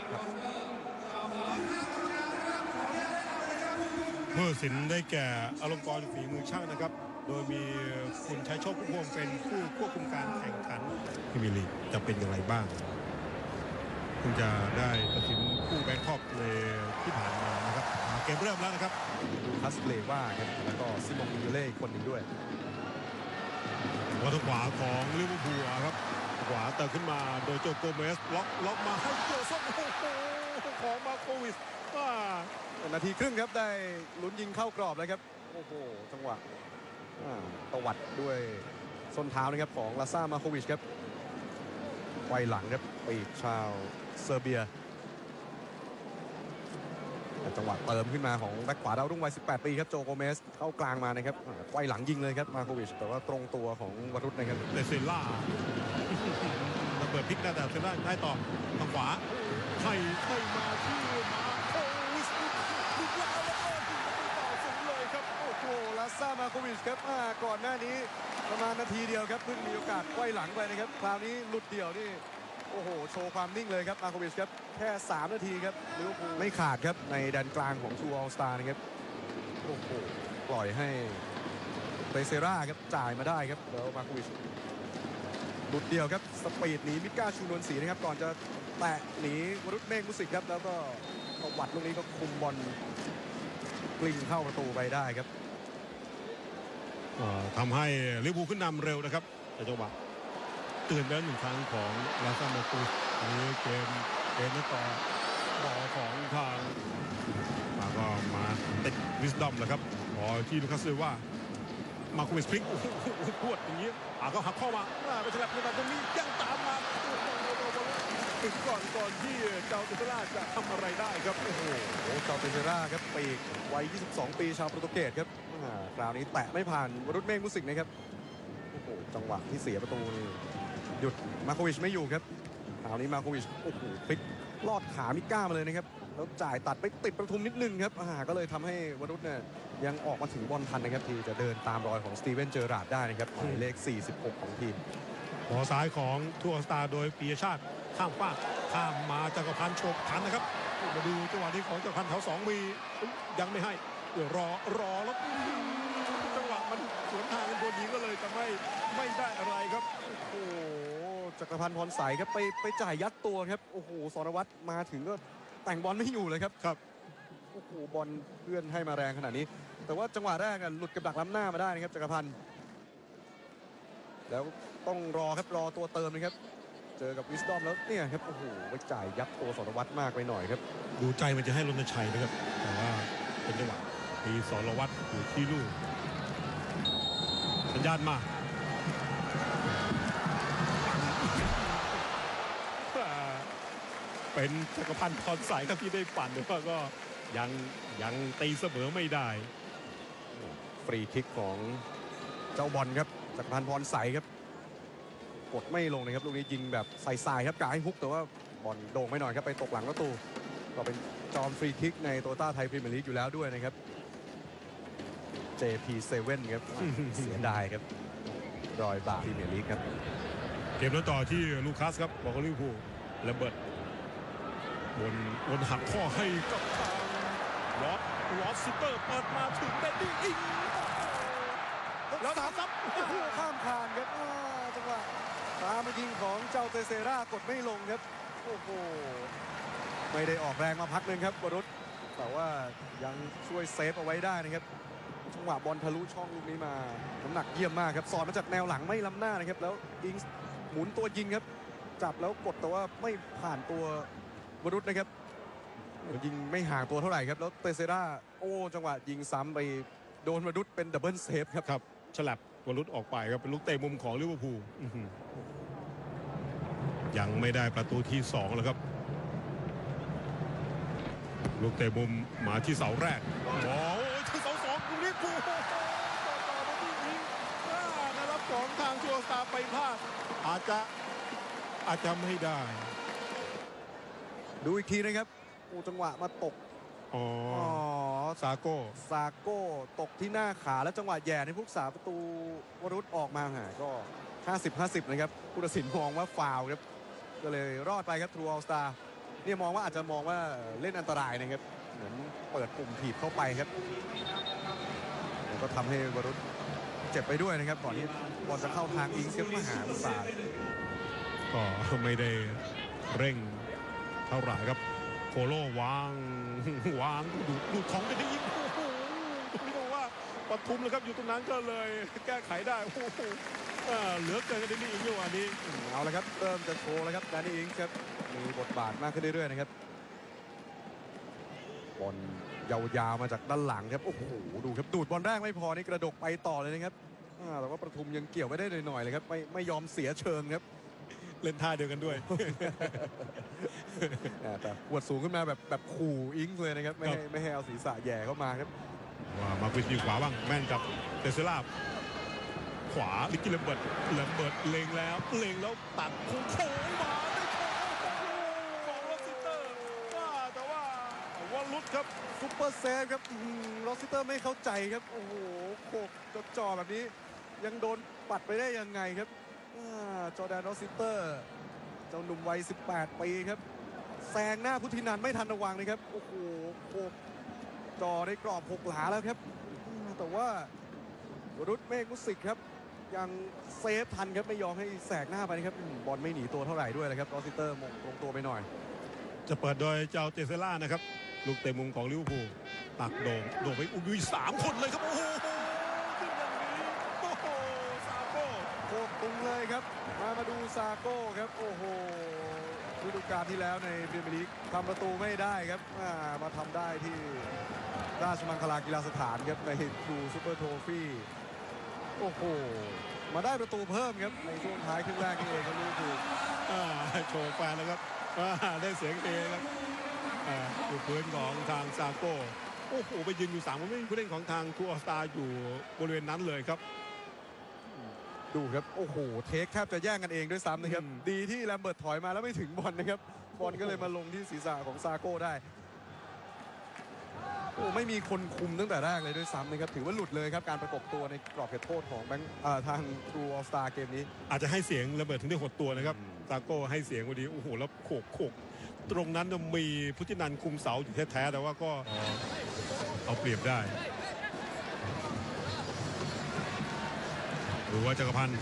กกี้แลมเบิร์ตครับผู้ตัดสินได้แก่อลงกรณ์ฝีมือช่างนะครับ โดยมีคุณชัยโชคพุ่มพวงเป็นผู้ควบคุมการแข่งขันพรีเมียร์ลีกจะเป็นอย่างไรบ้างเพิ่งจะได้ตัดสินคู่แบงคอกในที่ผ่านมานะครับอ่าเกมเริ่มแล้วนะครับดูคัสเลว่าครับแล้วก็ซิมองมิเล่อีกคนหนึ่งด้วย วัทขวาของลิเวอร์พูลครับ ขวาเติมขึ้นมาโดยโจโกเมสล็อกล็อกมาให้โจซอนโอ้โหของมาโควิสนาทีครึ่งครับได้ลุ้นยิงเข้ากรอบเลยครับโอ้โหจังหวะตวัดด้วยส้นเท้านะครับของลาซามาโควิชครับไวหลังครับปีกชาวเซอร์เบีย จังหวะเติมขึ้นมาของแบ็คขวาดาวรุ่งวัย 18 ปีครับโจโกเมสเข้ากลางมานะครับอ่าไวหลังยิงเลยครับมาโควิชแต่ว่าตรงตัวของวรุษนะครับเดซิล่าระเบิดพลิกหน้าแต่เซล่าได้ต่อทางขวาไถ่ไถ่มาที่มาโควิสลุกแล้วแล้วก็ยิงประตูต่อสูงเลยครับโอ้โหลาซามาโควิชครับอ่าก่อนหน้านี้ประมาณนาทีเดียวครับเพิ่งมีโอกาสไขว้หลังไปนะครับคราวนี้หลุดเดี่ยวนี่ โอ้โห โชว์ความนิ่งเลยครับมาโควิชครับ แค่ 3 นาทีครับลิเวอร์พูลไม่ขาดครับในแดนกลางของชูออลสตาร์นะครับ โอ้โห ปล่อยให้เตเซราครับจ่ายมาได้ครับ แล้วมาโควิชหลุดเดี่ยวครับ สปีดหนีมิก้าชูนวลศรีนะครับ ก่อนจะแตะหนีวรุษเมฆมุสิกครับ แล้วก็ตวัดลูกนี้ก็คุมบอลกลิ้งเข้าประตูไปได้ครับเอ่อทำให้ลิเวอร์พูลขึ้นนำเร็วนะครับแต่จังหวะ เตือนไปแล้วหนึ่งครั้งของลาซาโมตูอันนี้เกมเกมนั้นต่อบอของทางมาก็มาติดวิสดอมแหละครับบอที่ลูคัสเซว่ามาคุมิสพลิกพวดอย่างนี้อ่าก็หักเข้ามาไปฉลับในแบบตรงนี้ยังตามมาโอ้โหโอ้โหถึงก่อนก่อนที่เจ้าตุสลาจะทำอะไรได้ครับ โอ้โหเจ้าเตเซราครับปีกวัย 22 ปีชาวโปรตุเกสครับคราวนี้แตะไม่ผ่านวรุษเมฆมุสิกนะครับ โอ้โห จังหวะที่เสียประตูนี่ หยุดมาโควิชไม่อยู่ครับคราวนี้มาโควิชโอ้โหพลิกลอดขามิก้ามาเลยนะครับแล้วจ่ายตัดไปติดประทุมนิดนึงครับอ่าก็เลยทำให้วรุษเนี่ยยังออกมาถึงบอลทันนะครับ ที่จะเดินตามรอยของสตีเวนเจอราร์ดได้นะครับหมายเลข 46 ของทีมบอซ้ายของทัวร์สตาร์โดยปียชาติข้ามฟากข้ามมาจักรพันธ์โฉบทันนะครับมาดูจังหวะนี้ของจักรพันธ์แถวสองมียังไม่ให้เดี๋ยวรอรอแล้วจังหวะมันสวนทางกันพอดีก็เลยทำให้ไม่ได้อะไรครับ โอ้โห จัก รพันธ์พรใสครับไปไปจ่ายยัดตัวครับโอ้โหสรวัตรมาถึงก็แต่งบอลไม่อยู่เลยครับครับโอ้โหบอลเพื่อนให้มาแรงขนาดนี้ แต่ว่าจังหวะแรกอะหลุดกับดักล้ำหน้ามาได้นะครับจักรพันธ์แล้วต้องรอครับรอตัวเติมนะครับ เจอกับวิสตอมแล้วเนี่ยครับโอ้โหไปจ่ายยัดตัวสรวัตรมากไปหน่อยครับดูใจมันจะให้รณชัยนะครับแต่ว่าเป็นจังหวะมีสรวัตรอยู่ที่ลูกสัญญาณมาอ่า เป็นจักรพันธ์พรสายครับที่ได้ปั่นแต่ว่าก็ยังยังตีเสมอไม่ได้ ฟรีคิกของเจ้าบอลครับจักรพันธ์พรใสครับ กดไม่ลงนะครับลูกนี้ยิงแบบใส่สายครับกาให้ฮุกแต่ว่าบอลโด่งไม่หน่อยครับไปตกหลังประตูก็เป็นจอมฟรีคิกในโตต้าไทยพรีเมียร์ลีกอยู่แล้วด้วยนะครับ JP7 ครับเสียดายครับ รอยบาปพรีเมียร์ลีกครับ เกมนั้นต่อที่ลูคัสครับบอกกับลิเวอร์พูลระเบิด บนบนหักข้อให้กับทางรอสรอสซิเตอร์เปิดมาถึงเดนดี้อิงแล้วสามซับโอ้โหข้ามคานครับจังหวะตามยิงของเจ้าเตเซรากดไม่ลงครับโอ้โหไม่ได้ออกแรงมาพักหนึ่งครับวรุษแต่ว่ายังช่วยเซฟเอาไว้ได้นะครับจังหวะบอลทะลุช่องลูกนี้มาน้ำหนักเยี่ยมมากครับสอดมาจากแนวหลังไม่ล้ำหน้านะครับ แล้วอิงหมุนตัวยิงครับ จับแล้วกดแต่ว่าไม่ผ่านตัว วรุษนะครับยิงไม่ห่างตัวเท่าไหร่ครับ แล้วเตเซราโอ้จังหวะยิงซ้ำไปโดนวรุษเป็นดับเบิลเซฟครับครับฉลับวรุษออกไปครับเป็นลูกเตะมุมของลิเวอร์พูลยังไม่ได้ประตูที่สองแล้วครับ ลูกเตะมุมมาที่เสาแรกโอ้โหที่เสาสองลูกนี้ปูต่อต่อมาที่นี้อ่านะครับของทางชัวร์สตาร์ไปพลาดอาจจะอาจจะไม่ได้ ดูอีกทีนะครับโอ้จังหวะมาตกอ๋ออ๋อซาโก้ซาโก้ตกที่หน้าขาแล้วจังหวะแย่ในพุกษาประตูวรุษออกมาหาก็ข50 50 นะครับผู้ตัดสินมองว่าฟาวล์ครับก็เลยรอดไปครับทรูออลสตาร์เนี่ยมองว่าอาจจะมองว่าเล่นอันตรายนะครับเหมือนเปิดปุ่มถีบเข้าไปครับแล้วก็ทำให้วรุษเจ็บไปด้วยนะครับ ก่อนที่บอลจะเข้าทางอิงส์ครับมาหาอุตสาห์ก็ไม่ได้เร่ง เท่าไหร่ครับ โคโลวางวางดูดดูดของไปได้ยิงโอ้โหไม่รู้ว่าปทุมเลยครับอยู่ตรงนั้นก็เลยแก้ไขได้โอ้โหเหลือเกินกันนี่อีกอยู่อันนี้เอาละครับเริ่มจะโชว์แล้วครับดานนี่อิงครับมีบทบาทมากขึ้นเรื่อยๆนะครับบอลยาวๆมาจากด้านหลังครับโอ้โหดูครับดูดบอลแรกไม่พอนี่กระดกไปต่อเลยนะครับแต่ว่าประทุมยังเกี่ยวไม่ได้หน่อยๆเลยครับไม่ไม่ยอมเสียเชิงครับ เล่นท่าเดียวกันด้วยอ่าแต่หวดสูงขึ้นมาแบบแบบขู่อิงเลยนะครับ ไม่ให้ไม่ให้เอาศีรษะแหย่เข้ามาครับว่ามาปิดยิงขวาบ้างแม่นกับเตเซล่าขวาลิกกี้เลมเบิร์ตเลมเบิร์ตเล็งแล้วเล็งแล้วตัดโค้งโค้งมาได้โค้งโอ้โหของลอสซิเตอร์ว่าแต่ว่าวอลลุดครับซุปเปอร์เซฟครับอื้อหือโรสซิเตอร์ไม่เข้าใจครับ โอ้โหโขกจดจ่อแบบนี้ ยังโดนปัดไปได้ยังไงครับอ่า จอแดนรสซิเตอร์ เจ้าหนุ่มวัย 18 ปีครับแซงหน้าพุทธินันไม่ทันระวังเลยครับ โอ้โหโขกจอในกรอบหกหลาแล้วครับ แต่ว่ารุษเมฆมุสิกครับ ยังเซฟทันครับไม่ยอมให้แสกหน้าไปนะครับบอลไม่หนีตัวเท่าไหร่ด้วยนะครับรสซิเตอร์มงตรงตัวไปหน่อย จะเปิดโดยเจ้าเตเซล่านะครับ ลูกเตะมุมของลิเวอร์พูลตักโด่งโด่งไปอุ้ยสามคนเลยครับโอ้โหขึ้นอย่างนี้โอ้โหซาโก้ โคตรตุงเลย ครับ มามาดูซาโก้ครับ โอ้โหฤดูกาลที่แล้วในพรีเมียร์ลีกทำประตูไม่ได้ครับอ่ามาทำได้ที่ราชมังคลากีฬาสถานครับในทรูซูเปอร์โทฟี่โอ้โห มาได้ประตูเพิ่มครับ ในช่วงท้ายครึ่งแรกนี่เองครับลิเวอร์พูลอ่าโชว์แฟนแล้วครับได้เสียงเอครับอยู่พื้นของทางซาโก้ โอ้โห ไปยืนอยู่สามคนไม่มีผู้เล่นของทางทูออสตาอยู่บริเวณนั้นเลยครับ ดูครับ โอ้โห เทคแทบจะแย่งกันเองด้วยซ้ำนะครับอืมดีที่แลมเบิร์ตถอยมาแล้วไม่ถึงบอลนะครับ บอลก็เลยมาลงที่ศีรษะของซาโก้ได้ โอ้ไม่มีคนคุมตั้งแต่แรกเลยด้วยซ้ำนะครับ ถือว่าหลุดเลยครับ การประกบตัวในกรอบเขตโทษของแบงค์เอ่อทางทรูออสตาเกมนี้ อาจจะให้เสียงระเบิดถึงได้หดตัวนะครับอืมซาโก้ให้เสียงวันนี้โอ้โห แล้วโขกโขกตรงนั้นน่ะมีพุทธินันท์คุมเสาอยู่แท้ๆแต่ว่าก็เอาเปรียบได้ หรือว่าจักรพันธ์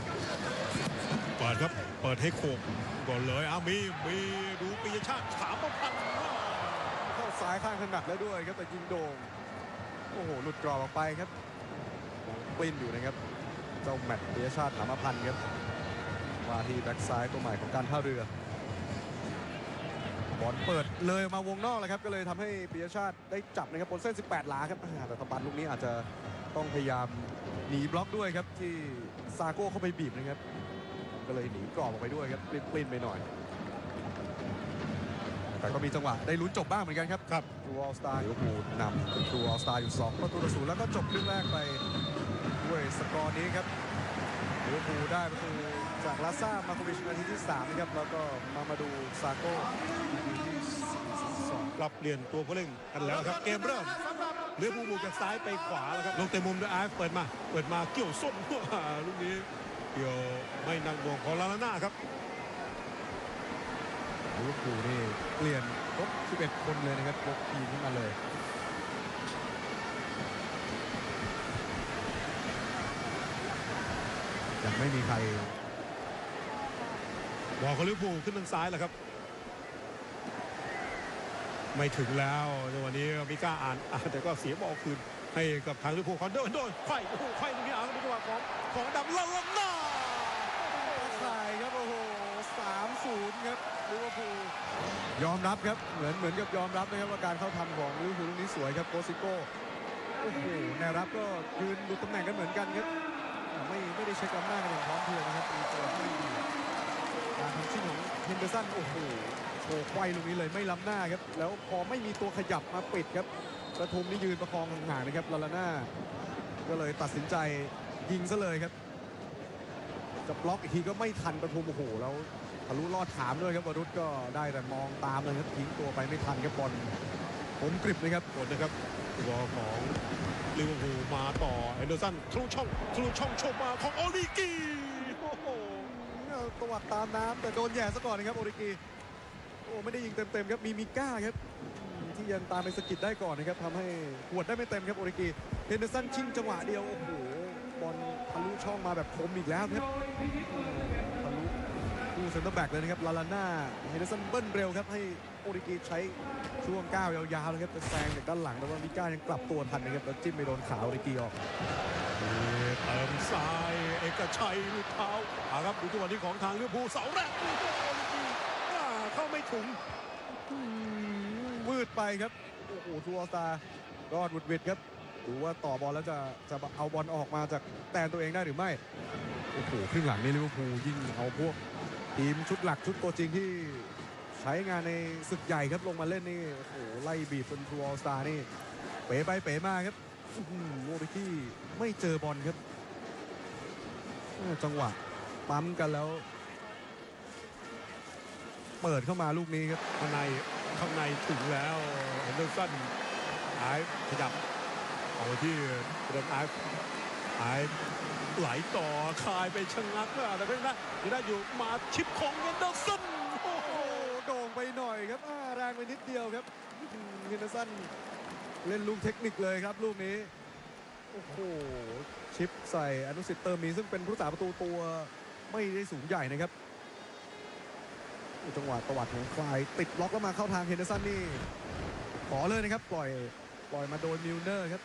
เปิดครับ เปิดให้โขกก่อนเลยอ้ามีมีดูปีชาติสามพันเข้าซ้ายข้างถนัดแล้วด้วยครับแต่ยิงโด่งโอ้โหหลุดกรอบออกไปครับปลิ้นอยู่นะครับเจ้าแมตต์ปีชาติสามพันครับว่าที่แบ็กซ้ายตัวใหม่ของการท่าเรือ บอลเปิดเลยมาวงนอกเลยครับ ก็เลยทำให้ปิยชาติได้จับนะครับบนเส้น 18 หลาครับอ่าแต่ตะบันลูกนี้อาจจะต้องพยายามหนีบล็อกด้วยครับที่ซาโก้เข้าไปบีบนะครับ ก็เลยหนีกรอบออกไปด้วยครับปลิ้นปลิ้นไปหน่อย แต่ก็มีจังหวะได้ลุ้นจบบ้างเหมือนกันครับครับทรูออลสตาร์ลิเวอร์พูลนำทรูออลสตาร์อยู่2ประตูต่อศูนย์แล้วก็จบครึ่งแรกไปด้วยสกอร์นี้ครับลิเวอร์พูลได้ประตู จากลาซ่ามาโควิชนาทีที่3นะครับแล้วก็มามาดูซาโก้นาทีที่42ปรับเปลี่ยนตัวผู้เล่นกันแล้วครับเกมเริ่มเรือผู้บุกจากซ้ายไปขวาแล้วครับลงเตะมุมด้วยอาร์ฟเปิดมา เปิดมาเกี่ยวส้มลูกนี้เกี่ยวไม่นักบวงของลาลาน่าครับลิเวอร์พูลนี่เปลี่ยนครบ 11 คนเลยนะครับยกทีมขึ้นมาเลยยังไม่มีใคร บอลของลิเวอร์พูลขึ้นทางซ้ายแล้วครับ ไม่ถึงแล้วในวันนี้มิก้าอ่านแต่ก็เสียบอลคืนให้กับทางลิเวอร์พูลคอนโดนโดนไขว้โอ้โหไขว้ลูกนี้อ่านเป็นจังหวะของของดำลาลาน่าใช่ครับโอ้โห3-0ครับลิเวอร์พูลยอมรับครับเหมือนเหมือนกับยอมรับนะครับว่าการเข้าทำของลิเวอร์พูลลูกนี้สวยครับโกซิโก้โอ้โหแนวรับก็ยืนดูตำแหน่งกันเหมือนกันครับไม่ไม่ได้เช็คอำนาจกันอย่างพร้อมเพรียงนะครับมีตัวที่ดี การทำชิ่งของเฮนเดอร์สันโอ้โหโชว์ไขว้ลูกนี้เลยไม่ล้ำหน้าครับ แล้วพอไม่มีตัวขยับมาปิดครับประทุมนี่ยืนประคองห่างๆนะครับลาลาน่าก็เลยตัดสินใจยิงซะเลยครับ จะบล็อกอีกทีก็ไม่ทันประทุมโอ้โหแล้วทะลุลอดถามด้วยครับวรุษก็ได้แต่มองตามเลยครับทิ้งตัวไปไม่ทันครับบอลผมกริบเลยครับกดนะครับบอลของลิเวอร์พูลมาต่อแอนเดอร์สันทะลุช่องทะลุช่องชมมาของโอลิกี้ ตวัดตามน้ำแต่โดนแย่ซะก่อนนะครับโอริกีโอ้ไม่ได้ยิงเต็มๆครับมีมิก้าครับที่ยังตามไปสะกิดได้ก่อนนะครับทำให้หวดได้ไม่เต็มครับโอริกีเฮนเดอร์สันชิงจังหวะเดียวโอ้โหบอลทะลุช่องมาแบบคมอีกแล้วครับทะลุคู่เซนเตอร์แบ็กเลยนะครับลาลาน่าเฮนเดอร์สันเบิ้ลเร็วครับให้โอริกีใช้ช่วงก้าวยาวๆเลยครับจะแซงจากด้านหลังแต่ว่ามิก้ายังกลับตัวทันนะครับแล้วจิ้มไปโดนขาโอริกีออก เติมซ้ายเอกชัยลูกเท้าอาครับดูจังหวะนี้ของทางลิเวอร์พูลเสาแรกลูกโอลิกีอ่าเข้าไม่ถึงอืมวืดไปครับโอ้โหทัวร์สตาร์รอดวุดวิดครับดูว่าต่อบอลแล้วจะจะเอาบอลออกมาจากแตนตัวเองได้หรือไม่โอ้โหครึ่งหลังนี่ลิเวอร์พูลยิ่งเอาพวกทีมชุดหลักชุดตัวจริงที่ใช้งานในศึกใหญ่ครับลงมาเล่นนี่โอ้โหไล่บีบเป็นทัวร์สตาร์นี่เป๋ไปเป๋มาครับอื้อหือโมริกี้ไม่เจอบอลครับเออ จังหวะปั๊มกันแล้ว เปิดเข้ามาลูกนี้ครับข้างในข้างในถึงแล้วเฮนเดอร์สันไอ้ขยับเอาที่เดินไอ้ไอไหลต่อคายไปชะงักแล้วแต่เพิ่งได้ยังได้อยู่มาชิปของเฮนเดอร์สันโอ้โหโอ้โด่งไปหน่อยครับแรงไปนิดเดียวครับเฮนเดอร์สันเล่นลูกเทคนิคเลยครับลูกนี้ โอ้โหชิปใส่อนุสิทธิ์เติมมีซึ่งเป็นผู้รักษาประตูตัวไม่ได้สูงใหญ่นะครับจังหวะตวัดของคลายติดล็อกแล้วมาเข้าทางเฮนเดอร์สันนี่ขอเลยนะครับ ปล่อยปล่อยมาโดนมิลเนอร์ครับ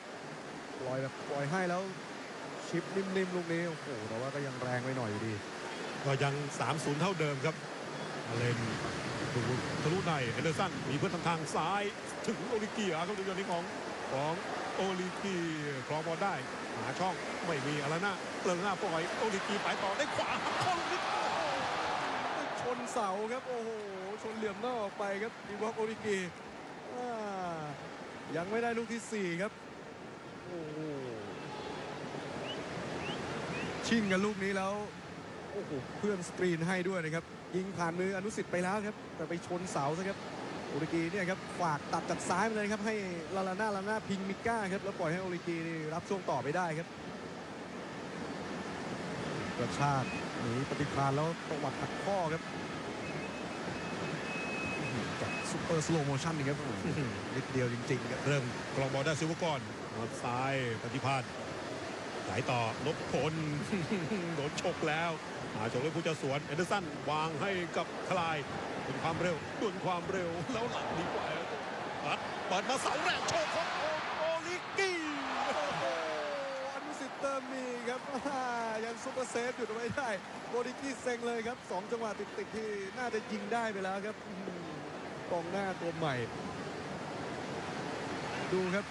ปล่อยแบบปล่อยให้แล้วชิปนิ่มๆลูกนี้โอ้โหแต่ว่าก็ยังแรงไปหน่อยอยู่ดี ก็ยัง 3-0 เท่าเดิมครับอาเลนทะลุในเฮนเดอร์สันมีเพื่อนทางทางซ้าย ถึงโอลิกีครับดูย่างนี้ของของ โอลิกีครองบอลได้ หาช่องไม่มีอะไรนะเติมหน้าปล่อยโอลิกีไปต่อได้ขวาเข้าลูกนี้โอ้โหชนเสาครับโอ้โหชนเหลี่ยมหน้าออกไปครับดีวอกโอริกียังไม่ได้ลูกที่ 4 ครับโอ้โหชิงกันลูกนี้แล้วโอ้โหเพื่อนสกรีนให้ด้วยนะครับ ยิงผ่านมืออนุสิทธิ์ไปแล้วครับ แต่ไปชนเสาซะครับ โอริกีเนี่ยครับฝากตัดจากซ้ายมาเลยครับให้ลาลาน่าลาน่าพิงมิก้าครับแล้วปล่อยให้โอริกีนี่รับช่วงต่อไปได้ครับกระชากหนีปฏิพานแล้วประวัติหักข้อครับอื้อหือจากซุปเปอร์สโลโมชั่นนี่ครับโอ้โหนิดเดียวจริงๆครับเริ่มครองบอลได้ซิลเวอร์ก่อนมาซ้ายปฏิพานไหลต่อนพพลโดนฉกแล้วหาฉกเลยผู้จะสวนเอนเดอร์สันวางให้กับคลาย เป็นความเร็วดวนความเร็วแล้วหลังดีกว่าปัดเปิดมาเสาแรกโชว์ของโอโอลิกี้โอ้โหอนุสิตเติมมีครับยังซุปเปอร์เซฟหยุดไว้ได้โบดิกี้เซ็งเลยครับสองจังหวะติดๆที่น่าจะยิงได้ไปแล้วครับกองหน้าตัวใหม่ ดูครับ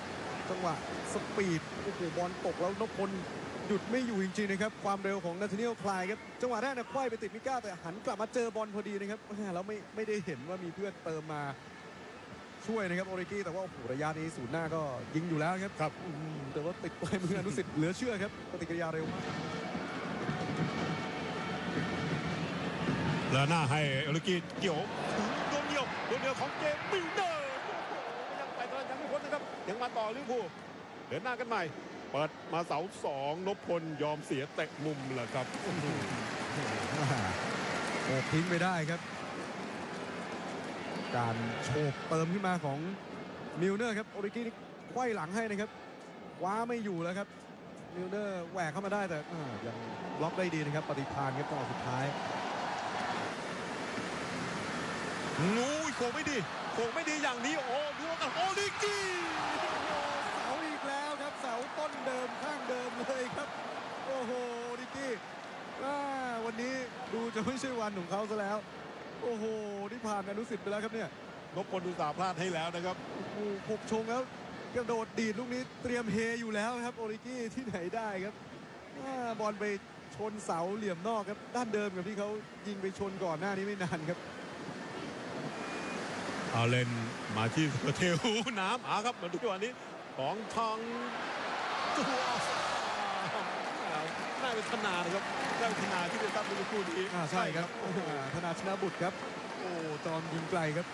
จังหวะสปีดโอ้โหบอลตกแล้วนพพล หยุดไม่อยู่จริงๆนะครับ ความเร็วของนาธาเนียลคลายครับ จังหวะแรกเนี่ยควายไปติดมิก้าแต่หันกลับมาเจอบอลพอดีนะครับอ่าแล้วไม่ไม่ได้เห็นว่ามีเพื่อนเติมมาช่วยนะครับโอริกี้แต่ว่าโอ้โหระยะนี้ศูนย์หน้าก็ยิงอยู่แล้วครับครับอืมแต่ว่าติดปลายมืออนุสิทธิ์เหลือเชื่อครับปฏิกิริยาเร็วมากแล้วหน้าให้โอลิกี้เกี่ยวถึงโดนเดียวโดนเดียวของเจมส์มิลเนอร์โอ้โหยังไปตอนยังไม่พ้นนะครับยังมาต่อลิเวอร์พูลเดินหน้ากันใหม่ เปิดมาเสาสองนพพลยอมเสียเตะมุมแหละครับโอบทิ้งไม่ได้ครับ การโฉบเติมขึ้นมาของมิลเนอร์ครับโอริกี้นี่ไขว้หลังให้นะครับคว้าไม่อยู่แล้วครับมิลเนอร์แหวกเข้ามาได้แต่อ่ายังบล็อกได้ดีนะครับ ปฏิพานครับจังหวะสุดท้ายงูยโขงไม่ดีโขงไม่ดีอย่างนี้โอ้ดูกันโอลิกี้ เสาอีกแล้วครับเสาต้นเดิมข้างเดิมเลยครับ โอ้โหดิกกี้อ่าวั นนี้ดูจะไม่ใช่วันของเขาซะแล้ว โอ้โหนี่ผ่านอนุสิทธิ์ไปแล้วครับเนี่ยนพพลดูสาห์พลาดให้แล้วนะครับโอ้โหหกชงแล้วกระโดดดีดลูกนี้เตรียมเฮอยู่แล้วครับ โอริกี้ที่ไหนได้ครับอ่าบอลไปชนเสาเหลี่ยมนอกครับ ด้านเดิมกับที่เขายิงไปชนก่อนหน้านี้ไม่นานครับ เอาเลนมาที่เทวน้ำอาครับมาดูจังหวะนี้ของทางตัวน่า เป็นธนานะครับน่าเป็นธนาที่ได้ตั้งเป็นคู่นี้อ่าใช่ครับอ่าธนาชนะบุตรครับ โอ้จอมยิงไกลครับ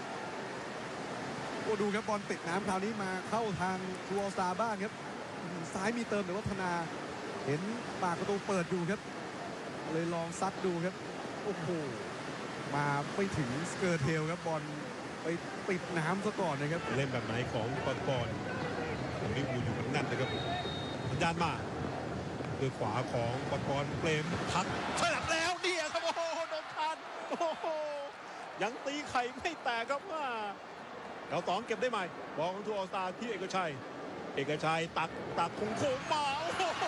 โอ้ดูครับบอลติดน้ำคราวนี้มาเข้าทางทัวร์สตาร์บ้างครับอืมซ้ายมีเติมแต่ว่าธนาเห็นปากประตูเปิดอยู่ครับ เลยลองซัดดูครับ โอ้โห มาไม่ถึงสเกอร์เทลครับบอลไปติดน้ำซะก่อนนะครับ เล่นแบบไหนของปากรของลิเวอร์พูลอยู่กันนั่นนะครับสัญญาณมา ด้วยขวาของปากรเปรมพักฉลับแล้วเนี่ยครับโอ้โหโดนคานโอ้โหยังตีไข่ไม่แตกครับว่าเราตองเก็บได้ไหมบอลของทูออสตาที่เอกชัย เอกชัยตักตักคงโค้งมาโอ้โห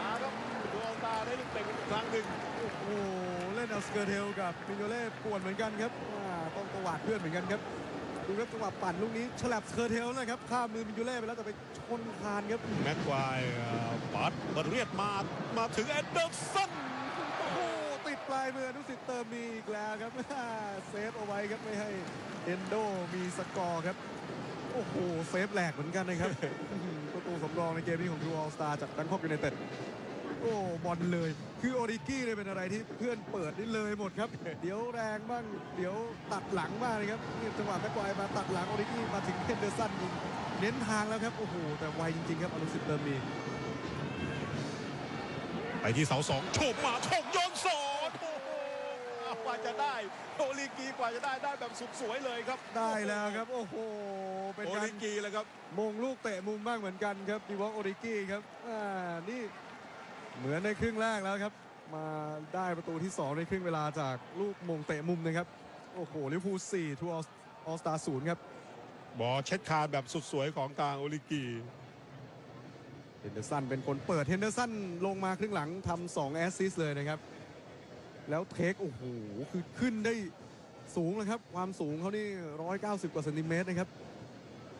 มาครับทูออสตาได้ลูกเตะอีกครั้งหนึ่งโอ้โหเล่นเอาสเกอร์เทลกับมิโยเล่ป่วนเหมือนกันครับอ่าต้องตวาดเพื่อนเหมือนกันครับ ดูครับจังหวะปั่นลูกนี้ฉลับเกอร์เทลนะครับข้ามมือมิโยเล่ไปแล้วแต่ไปชนคานครับแม็กควายปัดบัดเรียดมามาถึงเอ็ดเดอร์สันโอ้โหติดปลายมือนุสิตเติมมีอีกแล้วครับเซฟเอาไว้ครับไม่ให้เอนโดมีสกอร์ครับโอ้โหเซฟแหลกเหมือนกันนะครับประตูสำรองในเกมนี้ของทูออลสตาร์จากแบงคอกยูไนเต็ด โอ้บอลเลย คือโอริกี้เนี่ยเป็นอะไรที่เพื่อนเปิดนี่เลยหมดครับ เดี๋ยวแรงบ้าง เดี๋ยวตัดหลังบ้างนะครับนี่จังหวะแม็กควายมาตัดหลังโอริกี้มาถึงเฮนเดอร์สันยิงเน้นทางแล้วครับ โอ้โห แต่ไวจริงๆครับอนุสิตเติมมีไปที่เสาสองโฉบมาโฉบโยนสอนโอ้โหกว่าจะได้โอลิกีกว่าจะได้ได้แบบสุดสวยเลยครับ ได้แล้วครับ โอ้โห เป็นโอการลิกีเลยครับ มงลูกเตะมุมบ้างเหมือนกันครับดีวอลโอริกี้ครับอ่านี่ เหมือนในครึ่งแรกแล้วครับ มาได้ประตูที่ 2 ในครึ่งเวลาจากลูกมงเตะมุมนะครับ โอ้โหลิเวอร์พูล4ทูออสตาศูนย์ครับ บอลเช็ดคานแบบสุดสวยของกลางโอลิกีเฮนเดอร์สันเป็นคนเปิดเฮนเดอร์สันลงมาครึ่งหลังทำสองแอสซิสต์เลยนะครับ แล้วเทคโอ้โหคือขึ้นได้สูงเลยครับ ความสูงเขานี่ 190 กว่าเซนติเมตรนะครับ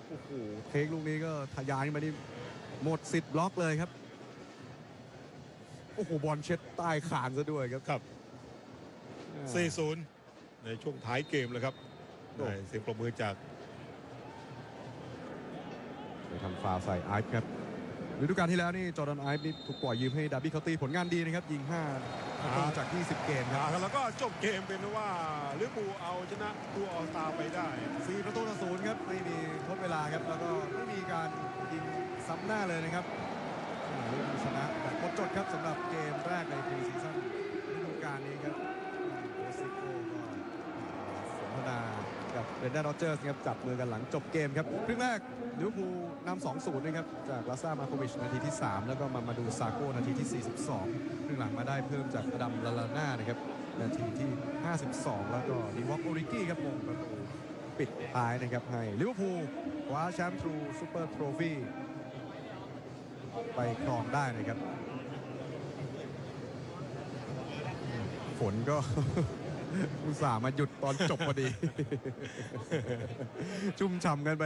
โอ้โห เทคลูกนี้ก็ทะยานขึ้นมานี่หมดสิทธิ์บล็อกเลยครับ โอ้โหบอลเช็ดใต้ขานซะด้วยครับครับอ่า4-0 ในช่วงท้ายเกมเลยครับโอ้ ได้เสียงปรบมือจาก ไปทำฟาวล์ใส่ไอฟ์ครับฤดูกาลที่แล้วนี่จอร์แดนไอฟ์นี่ถูกปล่อยยืมให้ดาร์บี้เคาน์ตี้ผลงานดีนะครับ ยิง5ประตูจาก 20 เกมครับ แล้วก็จบเกมเป็นว่าลิเวอร์พูลเอาชนะตัวออสตาไปได้ สี่ประตูต่อศูนย์ครับ ไม่มีทดเวลาครับ แล้วก็ไม่มีการยิงซ้ำหน้าเลยนะครับ ลิวพูชนะแบบหมดจดครับสำหรับเกมแรกในพรีซีซั่นฤดูกาลนี้ครับโอซิโก้ก็สนทนากับเรนดนโรเจอร์สครับจับมือกันหลังจบเกมครับครึ่งแรกลิเวอร์พูลนำ2-0นะครับจากลาซ่ามาโควิชนาทีที่ 3 แล้วก็มามาดูซาโก้นาทีที่ 42 ครึ่งหลังมาได้เพิ่มจากอดัมลาลาน่านะครับนาทีที่ 52 แล้วก็ดีวอกโอริกี้ครับมงประตูปิดท้ายนะครับให้ลิเวอร์พูลคว้าแชมป์ทรูซูเปอร์โทรฟี่ ไปครองได้นะครับ ฝนก็ อุตส่าห์มาหยุดตอนจบพอดี ชุ่มฉ่ำกันไป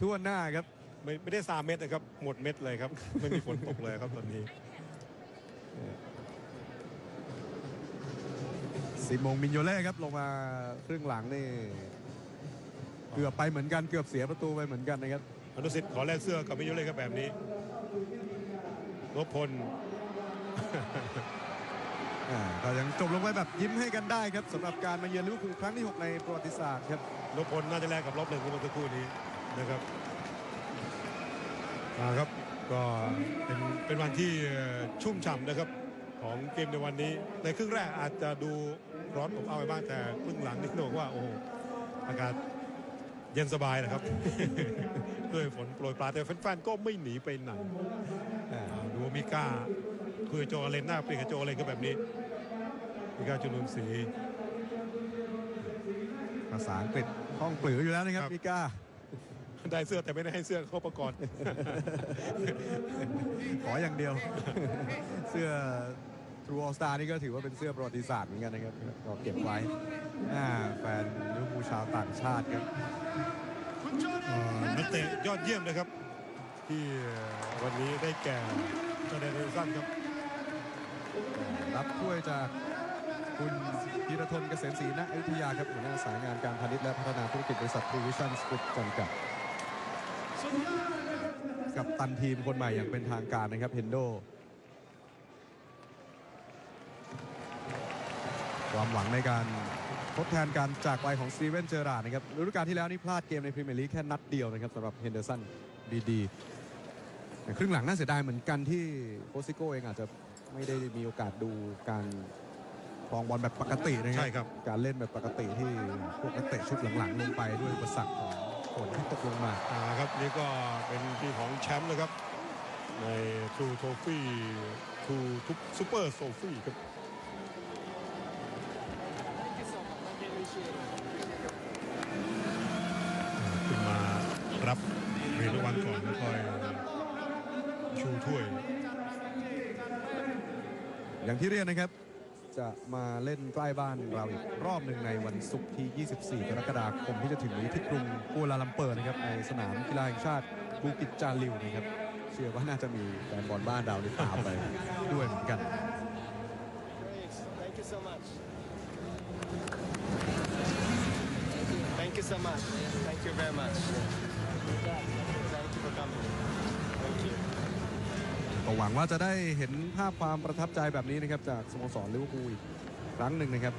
ทั่วหน้าครับ ไม่ไม่ได้สามเม็ดนะครับ หมดเม็ดเลยครับ ไม่มีฝนตกเลยครับตอนนี้ซิมงมินโยเล่ครับลงมาครึ่งหลังนี่ เกือบไปเหมือนกันเกือบเสียประตูไปเหมือนกันนะครับอนุสิทธิ์ขอแลกเสื้อกับมิโยเล่ครับแบบนี้ นพพลอ่าก็ยังจบลงไปแบบยิ้มให้กันได้ครับสำหรับการมาเยือนลิเวอร์พูลครั้งที่ 6 ในประวัติศาสตร์ครับนพพลน่าจะแลกกับรอบหนึ่งเมื่อสักครู่นี้นะครับมาครับก็เป็นเป็นวันที่ชุ่มฉ่ำนะครับของเกมในวันนี้ ในครึ่งแรกอาจจะดูร้อนอบอ้าวไปบ้างแต่ครึ่งหลังนี่ต้องบอกว่าโอ้โหอากาศ เย็นสบายนะครับ ด้วยฝนโปรยปลายแต่แฟนๆก็ไม่หนีไปไหนอ่าดูว่ามิก้าคุยกับโจอาเลนหน้าเปลี่ยนกับโจอาเลนก็แบบนี้มิก้าจุนุมศรีภาษาอังกฤษคล่องปลืออยู่แล้วนะครับครับมิก้าได้เสื้อแต่ไม่ได้ให้เสื้อเขาประกอบขออย่างเดียว เสื้อ True All Star นี่ก็ถือว่าเป็นเสื้อประวัติศาสตร์เหมือนกันนะครับก็เก็บไว้อ่าแฟนลิเวอร์พูลชาวต่างชาติครับเอ่อนักเตะยอดเยี่ยมนะครับ ที่วันนี้ได้แก่จอร์แดนเดนสันครับ รับถ้วยจากคุณพีรทนเกษมศรีณอยุธยาครับหัวหน้าสายงานการพาณิชย์และพัฒนาธุรกิจบริษัท True Vision Group จำกัดกับตันทีมคนใหม่อย่างเป็นทางการนะครับเฮนโด ความหวังในการ ทดแทนการจากไปของสตีเวนเจอราร์ดนะครับฤดูกาลที่แล้วนี่พลาดเกมในพรีเมียร์ลีกแค่นัดเดียวนะครับสำหรับเฮนเดอร์สันบีดีครึ่งหลังน่าเสียดายเหมือนกันที่โคซิโก้เองอาจจะไม่ได้มีโอกาสดูการครองบอลแบบปกตินะครัใช่ครับ การเล่นแบบปกติที่พวกนักเตะชุดหลังๆลงไปด้วยอุปสรรคของฝนที่ตกลงมาอ่าครับนี่ก็เป็นทีมของแชมป์นะครับ ใน True Trophy True ทุกซูเปอร์โซฟี่ครับ รับเหรียญรางวัลก่อนแล้วค่อยชูถ้วย อย่างที่เรียนนะครับจะมาเล่นใกล้บ้านเราอีกรอบหนึ่งในวันศุกร์ที่ 24 กรกฎาคมที่จะถึงนี้ที่กรุงกัวลาลัมเปอร์นะครับในสนามกีฬาแห่งชาติบูกิจจาริวนะครับ เชื่อว่าน่าจะมีแฟนบอลบ้านเราได้ตามไปด้วยเหมือนกัน ก็หวังว่าจะได้เห็นภาพความประทับใจแบบนี้นะครับ จากสโมสรลิเวอร์พูลอีกครั้งหนึ่งนะครับ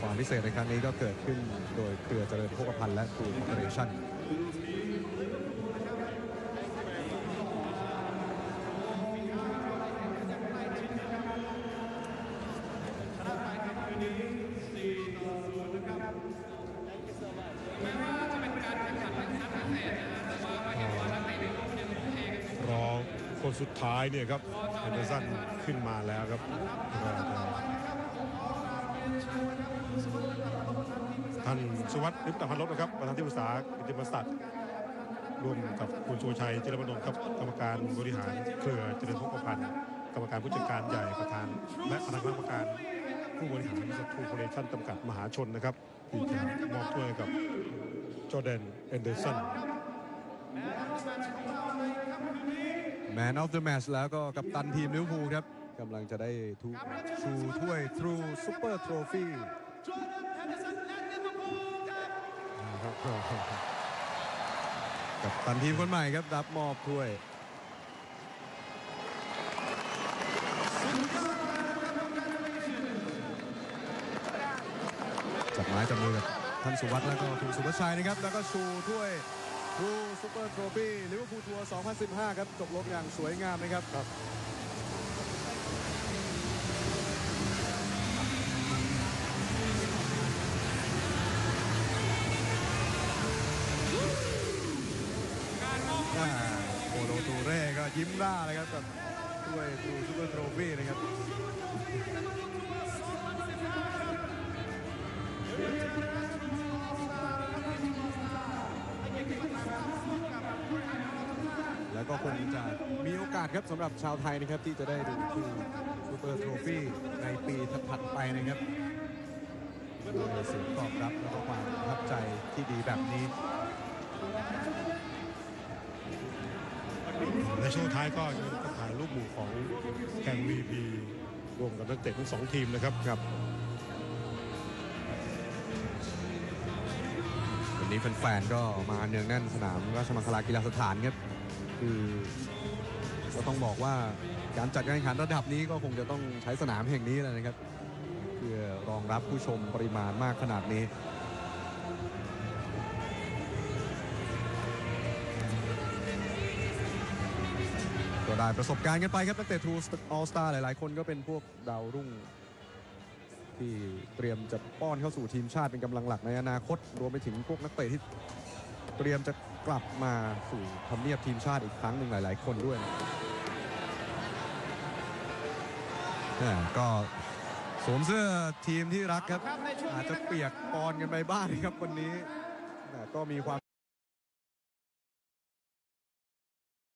ความพิเศษในครั้งนี้ก็เกิดขึ้นโดยเครือเจริญโภคภัณฑ์และตูนคอร์ปอเรชั่น รอ คนสุดท้ายเนี่ยครับแอนเดอร์สันขึ้นมาแล้วครับท่านสุวัสดิ์ลิปตพันลบนะครับประธานที่ปรึกษากิติมศักดิ์ร่วมกับคุณชูชัยเจริญมนนท์ครับกรรมการบริหารเครือเจริญพกพันธ์กรรมการผู้จัดการใหญ่ประธาน และคณะกรรมการผู้บริหารสตรูโพเลชั่นจำกัดมหาชนนะครับที่จะมอบถ้วยกับจอร์แดนแอนเดอร์สัน Man of the Match แล้วก็กับตันทีมลิเวอร์พูลครับกำลังจะได้ทุชูถ้วย True Super Trophy กับตันทีมคนใหม่ครับรับมอบถ้วยจับไม้จับมือกับท่านสุวัสด์แล้วก็คุณสุภชัยนะครับ แล้วก็ชูถ้วย True Super Trophy ลิเวอร์พูลทัวร์ 2015 ครับ จบลงอย่างสวยงามนะครับครับอ่าโอโลตูเร่ก็ยิ้มร่าเลยครับกับถ้วย True Super Trophy นะครับ แล้วก็คงจะมีโอกาสครับสำหรับชาวไทยนะครับที่จะได้ดูทูซูเปอร์โทรฟี่ในปีถัดไปนะครับด้วยเสียงตอบรับแล้วก็ความประทับใจที่ดีแบบนี้ ในช่วงท้ายก็จะถ่ายรูปหมู่ของแข่ง VP รวมกับนักเตะทั้งสองทีมนะครับครับ นี้แฟนๆก็มาเนืองแน่นสนามราชมังคลากีฬาสถานครับคือก็ต้องบอกว่าการจัดการแข่งขันระดับนี้ก็คงจะต้องใช้สนามแห่งนี้แหละนะครับ เพื่อรองรับผู้ชมปริมาณมากขนาดนี้ก็ได้ประสบการณ์กันไปครับตั้งแต่ทูออสตาร์หลาย ๆ คนก็เป็นพวกดาวรุ่ง ที่เตรียมจะป้อนเข้าสู่ทีมชาติเป็นกำลังหลักในอนาคต รวมไปถึงพวกนักเตะที่เตรียมจะกลับมาสู่ทำเนียบทีมชาติอีกครั้งหนึ่งหลาย ๆ คนด้วยอ่าก็สวมเสื้อทีมที่รักครับอาจจะเปียกปอนกันไปบ้างนะครับวันนี้แต่ก็มีความ